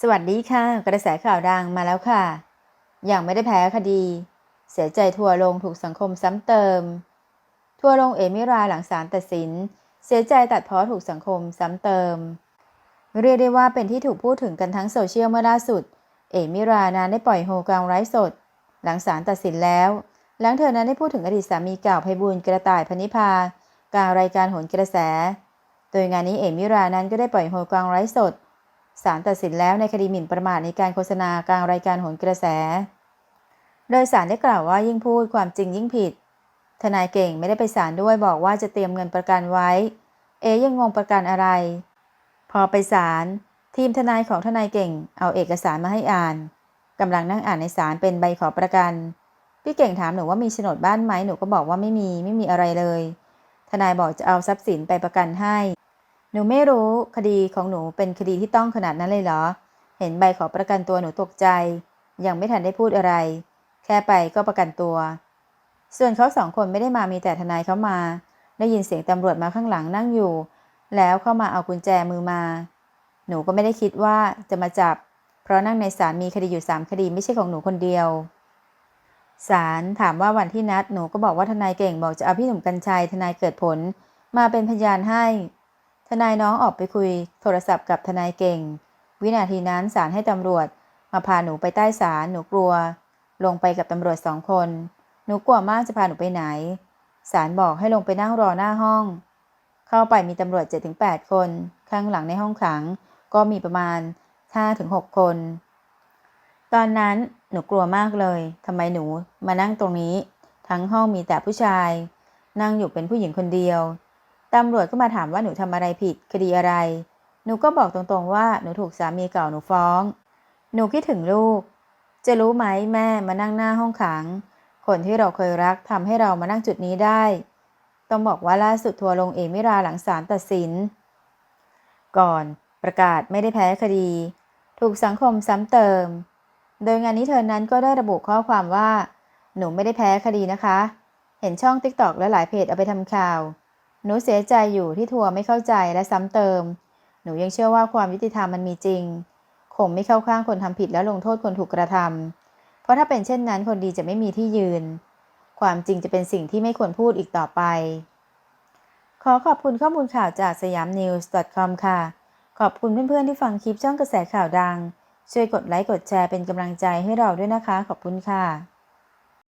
สวัสดีค่ะ กระแสข่าวดังมาแล้วค่ะ อย่างไม่ได้แพ้คดี เสียใจทัวลงถูกสังคมซ้ำเติม ทัวลงเอมิราหลังศาลตัดสิน เสียใจตัดเพ้อถูกสังคมซ้ำเติม เรียกได้ว่าเป็นที่ถูกพูดถึงกันทั้งโซเชียลเมื่อล่าสุด เอมิรานั้นได้ปล่อยโฮกลางไร้สด หลังศาลตัดสินแล้ว หลังเธอนั้นได้พูดถึงอดีตสามีเก่าไพบูลย์กระต่ายพนิพากลางรายการโหนกระแส โดยงานนี้เอมิรานั้นก็ได้ปล่อยโฮกลางไร้สด ศาลตัดสินแล้วในคดีหมิ่นประมาทในการโฆษณากลางรายการโหนกระแส โดยศาลได้กล่าวว่ายิ่งพูดความจริงยิ่งผิด ทนายเก่งไม่ได้ไปศาลด้วยบอกว่าจะเตรียมเงินประกันไว้ เอยังงงประกันอะไร พอไปศาลทีมทนายของทนายเก่ง เอาเอกสารมาให้อ่านกำลังนั่งอ่านในศาลเป็นใบขอประกัน พี่เก่งถามหนูว่ามีโฉนดบ้านไหมหนูก็บอกว่าไม่มีไม่มีอะไรเลย ทนายบอกจะเอาทรัพย์สินไปประกันให้ หนูไม่รู้คดีของหนูเป็นคดีที่ต้องขนาดนั้นเลยเหรอ เห็นใบขอประกันตัวหนูตกใจ ยังไม่ทันได้พูดอะไร แค่ไปก็ประกันตัว ส่วนเขาสองคนไม่ได้มามีแต่ทนายเขามา ได้ยินเสียงตำรวจมาข้างหลังนั่งอยู่ แล้วเข้ามาเอากุญแจมือมา หนูก็ไม่ได้คิดว่าจะมาจับ เพราะนั่งในศาลมีคดีอยู่สามคดีไม่ใช่ของหนูคนเดียวศาลถามว่าวันที่นัดหนูก็บอกว่าทนายเก่งบอกจะเอาพี่หนุ่มกัญชัยทนายเกิดผล มาเป็นพยานให้ ทนายน้องออกไปคุยโทรศัพท์กับทนายเก่ง วินาทีนั้นศาลให้ตำรวจ มาพาหนูไปใต้ศาลหนูกลัว ลงไปกับตำรวจสองคน หนูกลัวมากจะพาหนูไปไหนศาลบอกให้ลงไปนั่งรอหน้าห้อง เข้าไปมีตำรวจ 7-8 คน ข้างหลังในห้องขัง ก็มีประมาณ 5-6 คน ตอนนั้นหนูกลัวมากเลยทำไมหนูมานั่งตรงนี้ ทั้งห้องมีแต่ผู้ชาย นั่งอยู่เป็นผู้หญิงคนเดียว ตำรวจก็มาถามว่าหนูทำอะไรผิดคดีอะไร หนูก็บอกตรงๆว่าหนูถูกสามีเก่าหนูฟ้อง หนูคิดถึงลูก จะรู้ไหมแม่มานั่งหน้าห้องขัง คนที่เราเคยรักทำให้เรามานั่งจุดนี้ได้ ต้องบอกว่าล่าสุดทัวร์ลงเอมิราหลังศาลตัดสิน ก่อนประกาศไม่ได้แพ้คดี ถูกสังคมซ้ำเติม โดยงานนี้เธอนั้นก็ได้ระบุข้อความว่า หนูไม่ได้แพ้คดีนะคะ เห็นช่อง TikTok และหลายเพจเอาไปทำข่าว หนูเสียใจอยู่ที่ทัวร์ไม่เข้าใจและซ้ำเติม หนูยังเชื่อว่าความยุติธรรมมันมีจริงคงไม่เข้าข้างคนทำผิดแล้วลงโทษคนถูกกระทำเพราะถ้าเป็นเช่นนั้นคนดีจะไม่มีที่ยืน ความจริงจะเป็นสิ่งที่ไม่ควรพูดอีกต่อไป ขอขอบคุณข้อมูลข่าวจากสยาม news com ค่ะ ขอบคุณเพื่อนๆที่ฟังคลิปช่องกระแสข่าวดัง ช่วยกดไลค์กดแชร์เป็นกำลังใจให้เราด้วยนะคะ ขอบคุณค่ะ